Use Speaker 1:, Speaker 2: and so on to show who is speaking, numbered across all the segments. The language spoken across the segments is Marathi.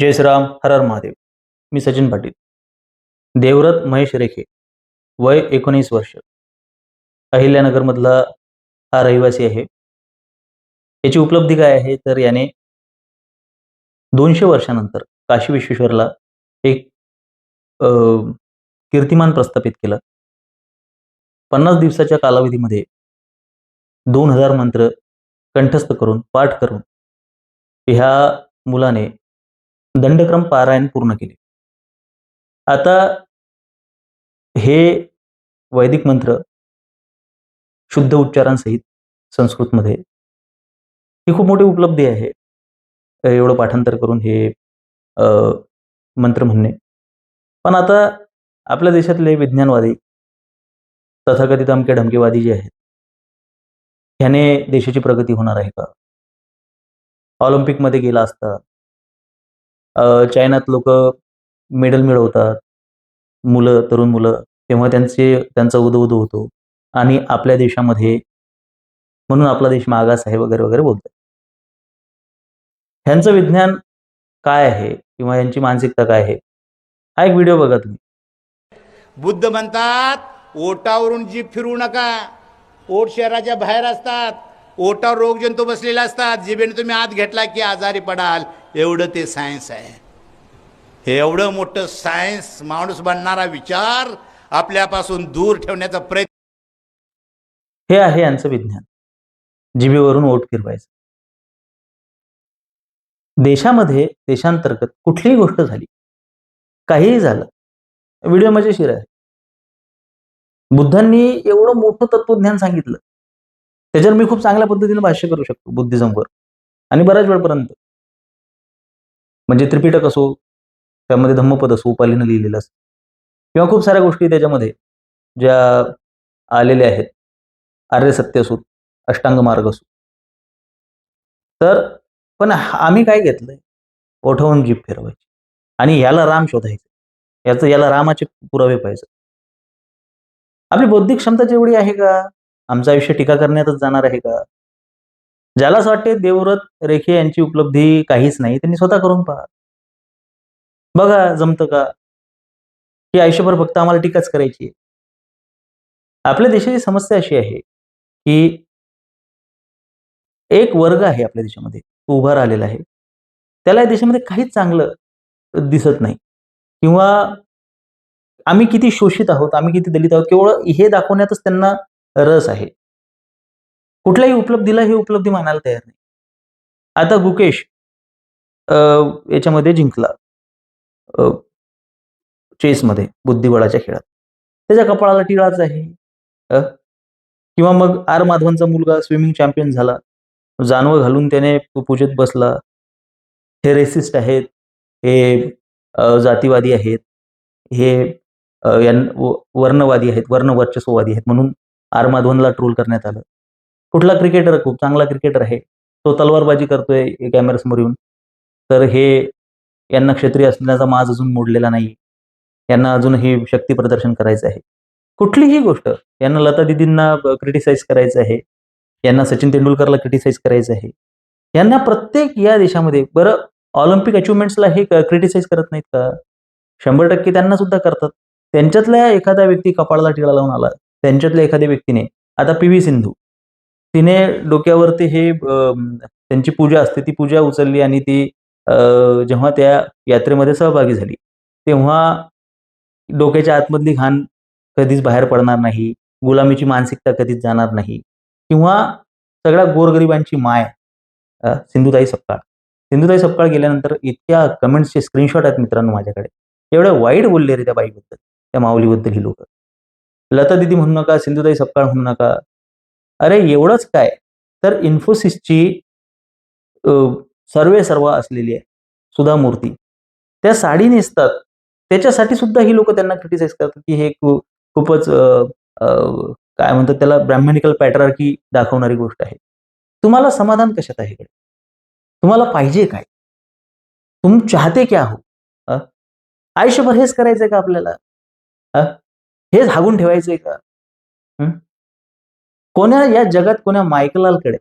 Speaker 1: जय श्रीराम हर हर महादेव. मी सचिन पाटील. देवरथ महेश रेखे. वय एकोणीस वर्ष. अहिल्यानगरमधला हा रहिवासी आहे. याची उपलब्धी काय आहे? तर याने दोनशे वर्षानंतर काशी विश्वेश्वरला एक कीर्तिमान प्रस्थापित केलं. पन्नास दिवसाच्या कालावधीमध्ये दोन हजार मंत्र कंठस्थ करून पाठ करून ह्या मुलाने दंडक्रम पारायण पूर्ण केले. आता हे वैदिक मंत्र शुद्ध उच्चारांसहित संस्कृतमध्ये ही खूप मोठी उपलब्धी आहे. एवढं पाठांतर करून हे मंत्र म्हणणे. पण आता आपल्या देशातले विज्ञानवादी तथाकथित अमके ढमकेवादी जे आहेत ह्याने देशाची प्रगती होणार आहे का? ऑलिम्पिकमध्ये गेला असता चायनात लोक मेडल मिळवतात. मुलं तरुण मुलं तेव्हा त्यांचे त्यांचा उदो उदो होतो. आणि आपल्या देशामध्ये म्हणून आपला देश मागास आहे वगैरे वगैरे बोलतात. ह्यांचं विज्ञान काय आहे? किंवा यांची मानसिकता काय आहे? हा एक व्हिडिओ बघा तुम्ही.
Speaker 2: बुद्ध म्हणतात ओटावरून जीप फिरू नका. ओट शहराच्या बाहेर असतात. ओटावर रोगजंतू बसलेले असतात. जिभेने तुम्ही आत घेतला की आजारी पडाल. एवढं ते सायन्स आहे. हे एवढं मोठं सायन्स माणूस बनणारा विचार आपल्यापासून दूर ठेवण्याचा प्रयत्न
Speaker 1: हे आहे यांचं विज्ञान. जिभेवरून ओट फिरवायचं. देशामध्ये देशांतर्गत कुठलीही गोष्ट झाली काहीही झालं व्हिडिओ मजेशीर आहे. बुद्धांनी एवढं मोठं तत्वज्ञान सांगितलं. त्याच्यावर मी खूप चांगल्या पद्धतीने भाष्य करू शकतो बुद्धिझमवर. आणि बऱ्याच वेळपर्यंत. म्हणजे त्रिपिटक असो त्यामध्ये धम्मपद असो उपालीनं लिहिलेलं असो. किंवा खूप साऱ्या गोष्टी त्याच्यामध्ये ज्या आलेल्या आहेत. आर्य सत्य असो अष्टांग मार्ग असो. तर पण आम्ही काय घेतलंय? ओठवून जीभ फिरवायची. आणि याला राम शोधायचं. याचं याला रामाचे पुरावे पाहिजे आपली बौद्धिक क्षमता जेवढी आहे का? आमचं आयुष्य टीका करण्यातच जाणार आहे का? ज्याला असं वाटते देवव्रत रेखे यांची उपलब्धी काहीच नाही त्यांनी स्वतः करून पहा. बघा जमतं का? की आयुष्यभर फक्त आम्हाला टीकाच करायची आहे. आपल्या देशाची समस्या अशी आहे की एक वर्ग आहे आपल्या देशामध्ये तो उभा राहिलेला आहे. त्याला या देशामध्ये काहीच चांगलं दिसत नाही. किंवा आम्ही किती शोषित आहोत आम्ही किती दलित आहोत केवळ हे दाखवण्यातच त्यांना रस आहे. कुठल्याही उपलब्धीला ही उपलब्धी मानायला तयार नाही. आता गुकेश याच्यामध्ये जिंकला. चेसमध्ये बुद्धिबळाच्या खेळात. त्याच्या कपाळाला टिळाच आहे. किंवा मग आर माधवनचा मुलगा स्विमिंग चॅम्पियन झाला. जानवं घालून त्याने पूजेत बसला. हे रेसिस्ट आहेत. हे जातीवादी आहेत. हे यां- वर्णवादी आहेत. वर्ण वर्चस्ववादी आहेत. म्हणून आर माधवनला ट्रोल करण्यात आलं. कुठला क्रिकेटर खूप चांगला क्रिकेटर आहे तो तलवारबाजी करतोय कॅमेऱ्यासमोर येऊन. तर हे यांना क्षत्रिय असण्याचा माज अजून मोडलेला नाही यांना अजूनही शक्ती प्रदर्शन करायचं आहे. कुठलीही गोष्ट यांना लता दिदींना क्रिटिसाइज करायचं आहे. यांना सचिन तेंडुलकरला क्रिटिसाइज करायचं आहे. यांना प्रत्येक या देशामध्ये बरं ऑलिम्पिक अचिव्हमेंट्सला हे क्रिटिसाइज करत नाहीत का? शंभर टक्के त्यांना सुद्धा करतात. त्यांच्यातल्या एखादा व्यक्ती कपाळाला टिळा लावून आला. त्यांच्यातल्या एखाद्या व्यक्तीने. आता पी व्ही सिंधू. तिने डोक्यावरती हे त्यांची पूजा असते ती पूजा उचलली आणि ती जेव्हा त्या यात्रेमध्ये सहभागी झाली तेव्हा डोक्याच्या आतमधली घाण कधीच बाहेर पडणार नाही गुलामीची मानसिकता कधीच जाणार नाही किंवा सगळ्या गोरगरिबांची माय सिंधुताई सपकाळ. सिंधुताई सपकाळ गेल्यानंतर इतक्या कमेंट्सचे स्क्रीनशॉट आहेत मित्रांनो माझ्याकडे. एवढ्या वाईट बोलले रे त्या बाईबद्दल त्या माऊलीबद्दल ही लोक. लता दिदी म्हणू नका सिंधुताई सपकाळ म्हणू नका अरे एवढंच काय? तर इन्फोसिसची सर्वे सर्वा असलेली आहे सुधा मूर्ती. त्या साडी नेसतात. त्याच्यासाठी सुद्धा ही लोक त्यांना क्रिटिसाइज करतात की हे खूपच अ, काय म्हणतात त्याला ब्रॅह्मणिकल पॅटरार्की दाखवणारी गोष्ट आहे. तुम्हाला समाधान कशात आहे तुम्हाला पाहिजे काय? तुम चाहते क्या हो? आयुष्यभर हेच करायचंय का आपल्याला? हेच हागून ठेवायचंय का? हं? कोण्या या जगात कोण्या मायकलालकडे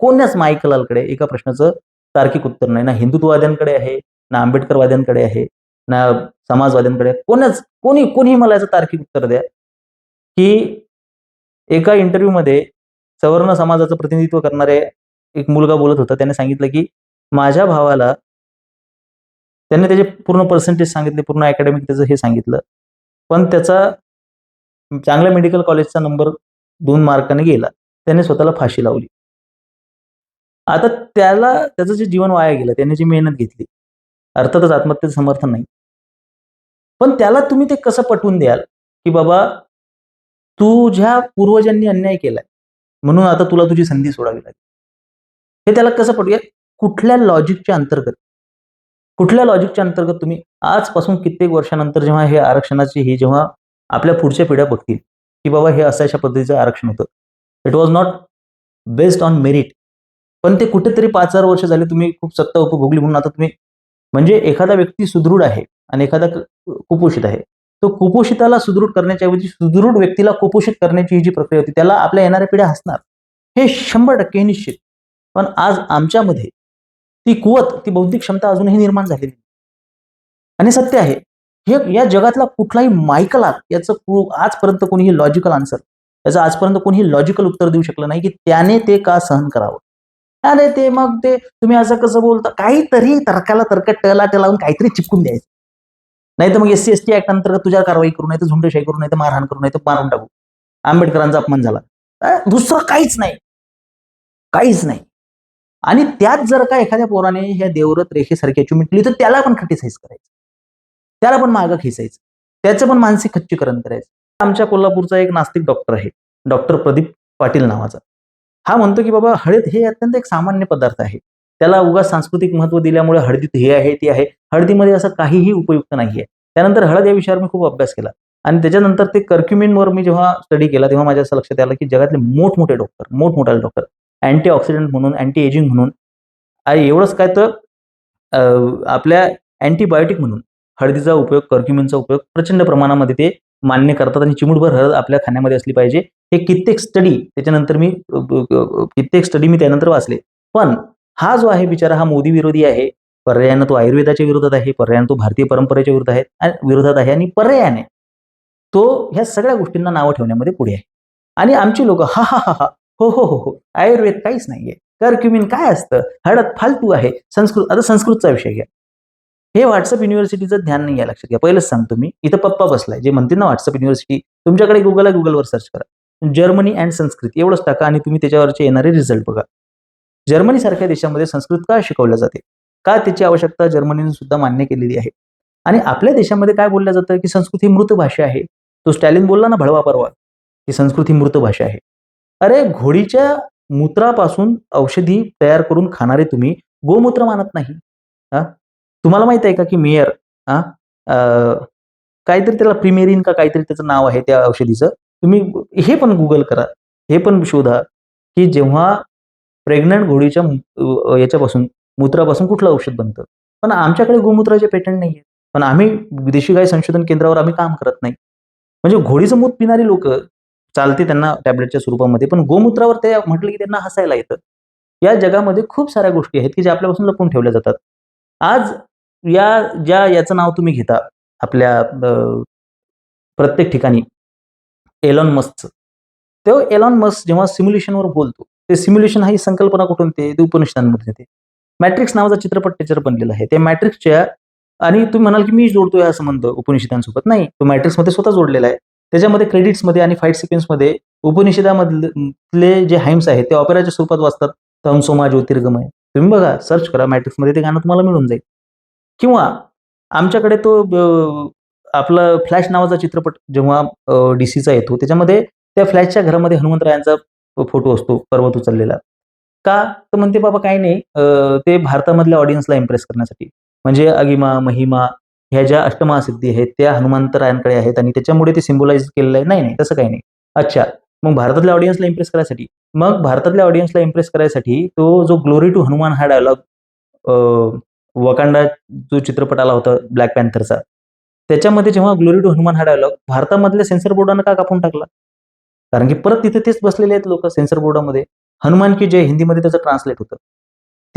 Speaker 1: कोण्याच मायकलालकडे एका प्रश्नाचं तार्किक उत्तर नाही. ना हिंदुत्ववाद्यांकडे आहे ना आंबेडकरवाद्यांकडे आहे ना समाजवाद्यांकडे आहे. कोणच कोणी कोणी मला याचं तार्किक उत्तर द्या. की एका इंटरव्ह्यूमध्ये सवर्ण समाजाचं प्रतिनिधित्व करणारे एक मुलगा बोलत होता. त्याने सांगितलं की माझ्या भावाला त्याने त्याचे पूर्ण पर्सेंटेज सांगितले पूर्ण अकॅडमिक त्याचं हे सांगितलं. पण त्याचा चांगल्या मेडिकल कॉलेजचा नंबर दोन मार्काने गेला. त्याने स्वतःला फाशी लावली. आता त्याला त्याचं जे जीवन वाया गेलं त्याने जी मेहनत घेतली अर्थातच आत्महत्येचं समर्थन नाही. पण त्याला तुम्ही ते कसं पटवून द्याल? की बाबा तुझ्या पूर्वजांनी अन्याय केलाय म्हणून आता तुला तुझी संधी सोडावी लागेल. हे त्याला कसं पटूया कुठल्या लॉजिकच्या अंतर्गत? कुठल्या लॉजिकच्या अंतर्गत तुम्ही आजपासून कित्येक वर्षानंतर जेव्हा हे आरक्षणाची ही जेव्हा आपल्या पुढच्या पिढ्या बघतील की बाबा हे असं अशा पद्धतीचं आरक्षण होतं. It was not based on merit पण ते कुठेतरी पाच हजार वर्ष झाले तुम्ही खूप सत्ता उपभोगली म्हणून. आता तुम्ही म्हणजे एखादा व्यक्ती सुदृढ आहे आणि एखादा कुपोषित आहे. तो कुपोषिताला सुदृढ करण्याच्या ऐवजी सुदृढ व्यक्तीला कुपोषित करण्याची ही जी प्रक्रिया होती त्याला आपल्या येणाऱ्या पिढ्या हसणार. हे शंभर टक्के निश्चित. पण आज आमच्यामध्ये ती कुवत ती बौद्धिक क्षमता अजूनही निर्माण झालेली आणि सत्य आहे. हे या जगातला कुठलाही मायकल याचं आजपर्यंत कोणीही लॉजिकल आन्सर याचं आजपर्यंत कोणीही लॉजिकल उत्तर देऊ शकलं नाही की त्याने ते का सहन करावं. अरे ते मग ते तुम्ही असं कसं बोलता? काहीतरी तर्काला तर्क टला लावून काहीतरी चिपकून द्यायचं. नाही तर मग S C S T act अंतर्गत तुझ्या कारवाई करू नाही तर झुंडशाही करू नाही तर मारहाण करू नाही तर मारून टाकू. आंबेडकरांचा अपमान झाला. दुसरं काहीच नाही. काहीच नाही. आणि त्यात जर का एखाद्या पोराने ह्या देवरत रेखेसारखी अचिव्हमेंट केली तर त्याला पण क्रिटिसाइज करायचं. त्याला पण मागं खेचायचं. त्याचं पण मानसिक खच्चीकरण करायचं. आमच्या कोल्हापूरचा एक नास्तिक डॉक्टर आहे. डॉक्टर प्रदीप पाटील नावाचा. हा म्हणतो की बाबा हळद हे अत्यंत एक सामान्य पदार्थ आहे. त्याला उगा सांस्कृतिक महत्त्व दिल्यामुळे हळदीत हे आहे ते आहे. हळदीमध्ये असं काहीही उपयुक्त नाही आहे त्यानंतर हळद या विषयावर मी खूप अभ्यास केला. आणि त्याच्यानंतर ते कर्क्युमिनवर मी जेव्हा स्टडी केला तेव्हा माझ्या असं लक्षात आलं की जगातले मोठमोठे डॉक्टर मोठमोठे डॉक्टर अँटी ऑक्सिडंट म्हणून अँटी एजिंग म्हणून आणि एवढंच काय तर आपल्या अँटीबायोटिक म्हणून हळदीचा उपयोग कर्क्युमिनचा उपयोग प्रचंड प्रमाणामध्ये ते मान्य करतात आणि चिमूटभर हळद आपल्या खाण्यामध्ये असली पाहिजे. हे कित्येक स्टडी त्याच्यानंतर मी कित्येक स्टडी मी त्यानंतर वाचले. पण हा जो आहे बिचारा हा मोदी विरोधी आहे पर्यायानं तो आयुर्वेदाच्या विरोधात आहे पर्यायानं तो भारतीय परंपरेच्या विरोधात आहे विरोधात आहे आणि पर्यायाने तो ह्या सगळ्या गोष्टींना नावं ठेवण्यामध्ये पुढे आहे. आणि आमची लोक हा हा हा हा हो हो हो हो आयुर्वेद काहीच नाहीये. कर्क्युमिन काय असतं? हळद फालतू आहे. संस्कृत आता संस्कृतचा विषय घ्या. हे व्हॉट्सअप युनिव्हर्सिटीचं ध्यान नाही आहे लक्षात घ्या. पहिलंच सांगतो मी. इथं पप्पा बसलाय. जे म्हणतील ना व्हॉट्सअप युनिव्हर्सिटी तुमच्याकडे गुगल आहे गुगलवर सर्च करा. जर्मनी अँड संस्कृत एवढंच टाका आणि तुम्ही त्याच्यावरचे येणारे रिझल्ट बघा. जर्मनी सारख्या देशामध्ये संस्कृत का शिकवलं जाते? का त्याची आवश्यकता जर्मनीने सुद्धा मान्य केलेली आहे? आणि आपल्या देशामध्ये काय बोललं जातं की संस्कृत ही मृत भाषा आहे? तो स्टॅलिन बोलला ना भळवा परवा की संस्कृत ही मृत भाषा आहे. अरे घोडीच्या मूत्रापासून औषधी तयार करून खाणारे तुम्ही गोमूत्र मानत नाही. हा? तुम्हाला माहीत आहे का की मेयर हा? काहीतरी त्याला प्रिमेरिन का काहीतरी त्याचं नाव आहे त्या औषधीचं. तुम्ही हे पण गुगल करा. हे पण शोधा की जेव्हा प्रेग्नंट घोडीच्या याच्यापासून मूत्रापासून कुठलं औषध बनतं? पण आमच्याकडे गोमूत्राचे पेटंट नाही पण आम्ही विदेशी गाय संशोधन केंद्रावर आम्ही काम करत नाही. म्हणजे घोडीचं मूत पिणारी लोक चालते त्यांना टॅबलेटच्या स्वरूपामध्ये पण गोमूत्रावर ते म्हटलं की त्यांना हसायला येतं. या जगामध्ये खूप साऱ्या गोष्टी आहेत की ज्या आपल्यापासून लपून ठेवल्या जातात. आज या ज्या याचं नाव तुम्ही घेता आपल्या प्रत्येक ठिकाणी एलॉन मस्कचं तो एलॉन मस्क जेव्हा सिम्युलेशनवर बोलतो ते सिम्युलेशन हा ही संकल्पना कुठून ते उपनिषदांमध्ये येते. मॅट्रिक्स नावाचा चित्रपट त्याच्यावर बनलेला आहे. त्या मॅट्रिक्सच्या आणि तुम्ही म्हणाल की मी जोडतोय असं म्हणतो उपनिषदांसोबत. नाही तो मॅट्रिक्समध्ये स्वतः जोडलेला आहे. त्याच्यामध्ये क्रेडिट्समध्ये आणि फाईट सिक्वेन्समध्ये उपनिषदामधले जे हाईम्स आहेत ते ऑपेराच्या स्वरूपात वाचतात. तमसोमा ज्योतिर्गमय. तुम्ही बघा सर्च करा मॅट्रिक्समध्ये ते गाणं तुम्हाला मिळून जाईल. किंवा आमच्याकडे तो आपला फ्लॅश नावाचा चित्रपट जेव्हा डीसीचा येतो त्याच्यामध्ये त्या फ्लॅशच्या घरामध्ये हनुमंतरायांचा फोटो असतो पर्वत उचललेला. का? तर म्हणते बाबा काही नाही अं, ते भारतामधल्या ऑडियन्सला इम्प्रेस करण्यासाठी. म्हणजे अगिमा महिमा ह्या ज्या अष्टमहासिद्धी आहेत त्या हनुमंतरायांकडे आहेत आणि त्याच्यामुळे ते सिम्बोलाइज केलेलं आहे. नाही नाही तसं काही नाही. अच्छा मग भारतातल्या ऑडियन्सला इम्प्रेस करायसाठी. मग भारतातल्या ऑडियन्सला इम्प्रेस करायसाठी तो जो ग्लोरी टू हनुमान हा डायलॉग वकांडा जो चित्रपट आला होता ब्लॅक पॅन्थरचा त्याच्यामध्ये जेव्हा ग्लोरी टू हनुमान हा डायलॉग भारतामधल्या सेन्सर बोर्डानं का कापून टाकला? कारण की परत तिथे तेच बसलेले आहेत लोक सेन्सर बोर्डामध्ये हनुमान की जय हिंदीमध्ये त्याचं ट्रान्सलेट होतं.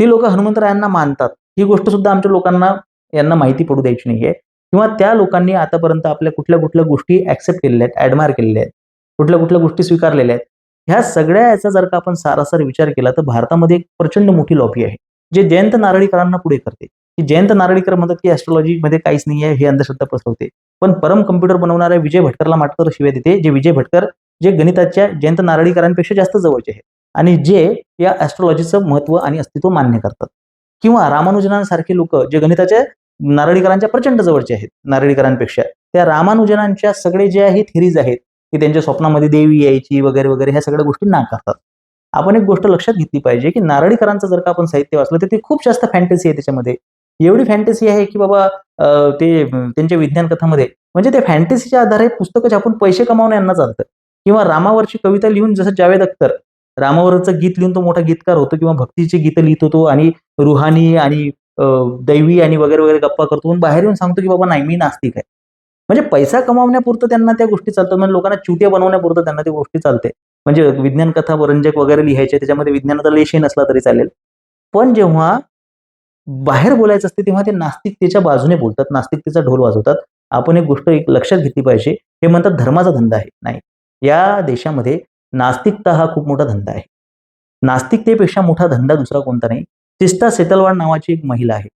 Speaker 1: ती लोक हनुमंतरायांना मानतात. ही गोष्ट सुद्धा आमच्या लोकांना यांना माहिती पडू द्यायची नाहीये किंवा त्या लोकांनी आतापर्यंत आपल्या कुठल्या कुठल्या गोष्टी ऍक्सेप्ट केलेल्या आहेत ॲडमायर केलेल्या आहेत कुठल्या कुठल्या गोष्टी स्वीकारलेल्या आहेत. ह्या सगळ्या याचा जर का आपण सारासार विचार केला तर भारतामध्ये एक प्रचंड मोठी लॉबी आहे. जे जयंत नारळीकरांना पुढे करते. की जयंत नारळीकर म्हणतात की ऍस्ट्रॉलॉजी मध्ये काहीच नाही आहे हे अंधश्रद्धा पसरवते. पण परम कम्प्युटर बनवणाऱ्या विजय भटकरला मात्र शिवाय देते जे विजय भटकर जे गणिताच्या जयंत नारळीकरांपेक्षा जास्त जवळचे आहेत. आणि जे या ऍस्ट्रॉलॉजीचं महत्त्व आणि अस्तित्व मान्य करतात. किंवा रामानुजनांसारखे लोक जे गणिताच्या नारळीकरांच्या प्रचंड जवळचे आहेत नारळीकरांपेक्षा. त्या रामानुजनांच्या सगळे जे आहे थिरीज आहेत की त्यांच्या स्वप्नामध्ये देवी यायची वगैरे वगैरे ह्या सगळ्या गोष्टी नाकारतात आपण एक गोष्ट लक्षात घेतली पाहिजे की नारळीकरांचं जर का आपण साहित्य वाचलं तर ते खूप जास्त फॅन्टसी आहे त्याच्यामध्ये. एवढी फॅन्टसी आहे की बाबा ते त्यांच्या विज्ञान कथामध्ये म्हणजे ते फॅन्टसीच्या आधारे पुस्तकं छापून पैसे कमावणं यांना चालतं. किंवा रामावरची कविता लिहून जसं जावेद अख्तर रामावरचं गीत लिहून तो मोठा गीतकार होतो किंवा भक्तीची गीतं लिहित होतो आणि रुहानी आणि दैवी आणि वगैरे वगैरे गप्पा करतो बाहेर येऊन सांगतो की बाबा नाही मी नास्तिक आहे. म्हणजे पैसा कमावण्यापुरतं त्यांना त्या गोष्टी चालतात म्हणजे लोकांना चुट्या बनवण्यापुरतं त्यांना त्या गोष्टी चालते. म्हणजे विज्ञान कथा वरंजक वगैरे लिहायचे त्याच्यामध्ये विज्ञानाचा लेशही नसला तरी चालेल. पण जेव्हा बाहेर बोलायचं असते तेव्हा ते नास्तिकतेच्या बाजूने बोलतात नास्तिकतेचा ढोल वाजवतात. आपण एक गोष्ट एक लक्षात घेतली पाहिजे हे म्हणतात धर्माचा धंदा आहे. नाही या देशामध्ये नास्तिकता हा खूप मोठा धंदा आहे. नास्तिकतेपेक्षा मोठा धंदा दुसरा कोणता नाही. तिस्ता सेतलवाड नावाची एक महिला आहे.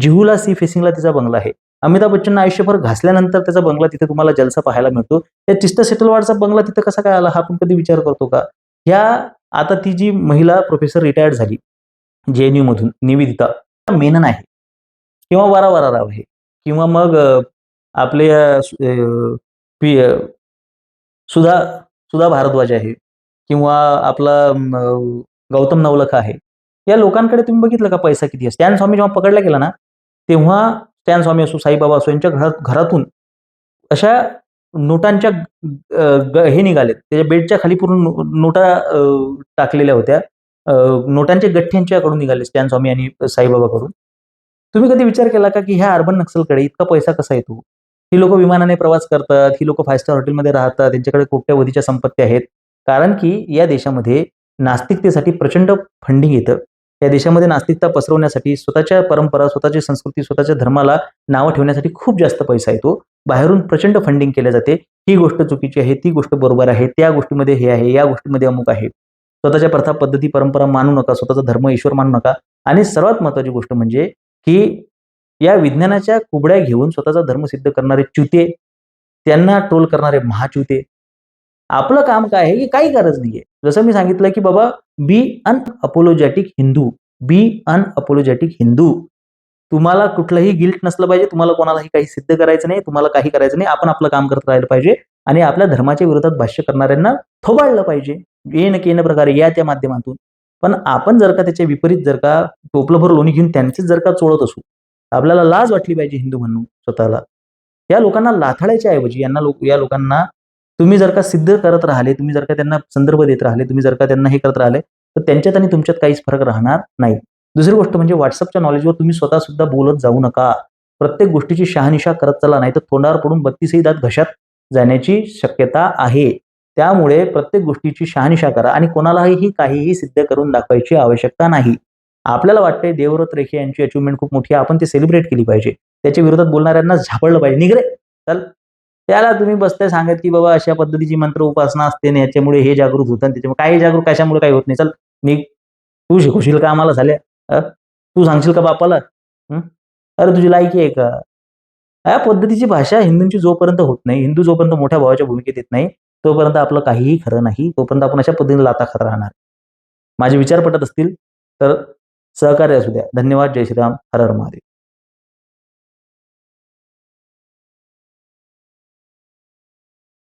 Speaker 1: जिहुला सी फेसिंगला तिचा बंगला आहे. अमिताभ बच्चननं आयुष्यभर घासल्यानंतर त्याचा बंगला तिथे तुम्हाला जलसा पाहायला मिळतो. त्या चिस्ता सेटलवाडचा बंगला तिथं कसा काय आला हा आपण कधी विचार करतो का? ह्या आता ती जी महिला प्रोफेसर रिटायर्ड झाली जे एन मधून निवेदिता मेनन आहे किंवा वारा वारा राव आहे. किंवा मग आपले पी सुधा सुधा भारद्वाज आहे. किंवा आपला गौतम नवलखा आहे. या लोकांकडे तुम्ही बघितलं का पैसा किती आहे स्टॅन स्वामी जेव्हा पकडला गेला ना तेव्हा स्टॅन स्वामी असो साईबाबा असो यांच्या घरात घरातून अशा नोटांच्या हे निघालेत. त्याच्या बेडच्या खाली पूर्ण नोटा टाकलेल्या होत्या. नोटांच्या नोटांचे गठ्ठे यांच्याकडून निघाले स्टॅन स्वामी आणि साईबाबाकडून तुम्ही कधी विचार केला का की ह्या अर्बन नक्सलकडे इतका पैसा कसा येतो? ही लोक विमानाने प्रवास करतात ही लोक फाय स्टार हॉटेलमध्ये राहतात त्यांच्याकडे कोट्यवधीच्या संपत्ती आहेत. कारण की या देशामध्ये नास्तिकतेसाठी प्रचंड फंडिंग येतं. या देशामध्ये नास्तिकता पसरवण्यासाठी स्वतःच्या परंपरा स्वतःची संस्कृती स्वतःच्या धर्माला नावं ठेवण्यासाठी खूप जास्त पैसा येतो. बाहेरून प्रचंड फंडिंग केले जाते. ही गोष्ट चुकीची आहे ती गोष्ट बरोबर आहे त्या गोष्टीमध्ये हे आहे या गोष्टीमध्ये अमुक आहे. स्वतःच्या प्रथा पद्धती परंपरा मानू नका स्वतःचा धर्म ईश्वर मानू नका. आणि सर्वात महत्वाची गोष्ट म्हणजे की या विज्ञानाच्या कुबड्या घेऊन स्वतःचा धर्म सिद्ध करणारे च्युते त्यांना ट्रोल करणारे महाच्युते आपलं काम काय आहे की काही गरज नाहीये. जसं मी सांगितलं की बाबा बी अन अपोलोजॅटिक हिंदू बी अन अपोलोजॅटिक हिंदू तुम्हाला कुठलंही गिल्ट नसलं पाहिजे तुम्हाला कोणालाही काही सिद्ध करायचं नाही तुम्हाला काही करायचं नाही आपण आपलं काम करत राहिलं पाहिजे आणि आपल्या धर्माच्या विरोधात भाष्य करणाऱ्यांना थोबाळलं पाहिजे. येन केन प्रकारे या त्या माध्यमातून. पण आपण जर का त्याच्या विपरीत जर का टोपलभर लोणी घेऊन त्यांचीच जर का चोळत असू आपल्याला लाज वाटली पाहिजे हिंदू म्हणून स्वतःला. या लोकांना लाथाळायच्या ऐवजी यांना लोक या लोकांना तुम्ही जर का सिद्ध करत राहिले तुम्ही जर का त्यांना संदर्भ देत राहिले तुम्ही जर का त्यांना हे करत राहिले तर त्यांच्यात आणि तुमच्यात काहीच फरक राहणार नाही. दुसरी गोष्ट म्हणजे व्हॉट्सअपच्या नॉलेजवर तुम्ही स्वतः सुद्धा बोलत जाऊ नका. प्रत्येक गोष्टीची शहानिशा करत चला नाही तर तोंडावर पडून बत्तीसही दात घशात जाण्याची शक्यता आहे. त्यामुळे प्रत्येक गोष्टीची शहानिशा करा आणि कोणालाही काहीही सिद्ध करून दाखवायची आवश्यकता नाही. आपल्याला वाटते देवव्रत रेखे यांची अचिव्हमेंट खूप मोठी आहे आपण ते सेलिब्रेट केली पाहिजे. त्याच्या विरोधात बोलणाऱ्यांना झापडलं पाहिजे. निगरे चल. त्याला तुम्ही बसताय सांगत की बाबा अशा पद्धतीची मंत्र उपासना असते आणि याच्यामुळे हे जागृत होतं त्याच्यामुळे काही जागृत कशामुळे काही होत नाही. चल मी तू शिकवशील का आम्हाला झाल्या तू सांगशील का बापाला? अरे तुझी लायकी आहे का? या पद्धतीची भाषा हिंदूंची जोपर्यंत होत नाही हिंदू जोपर्यंत मोठ्या भावाच्या भूमिकेत येत नाही तोपर्यंत आपलं काहीही खरं नाही तोपर्यंत आपण अशा पद्धतीने लाता खरं राहणार. माझे विचार पटत असतील तर सहकार्य असू द्या. धन्यवाद. जय श्रीराम. हर हर महादेव.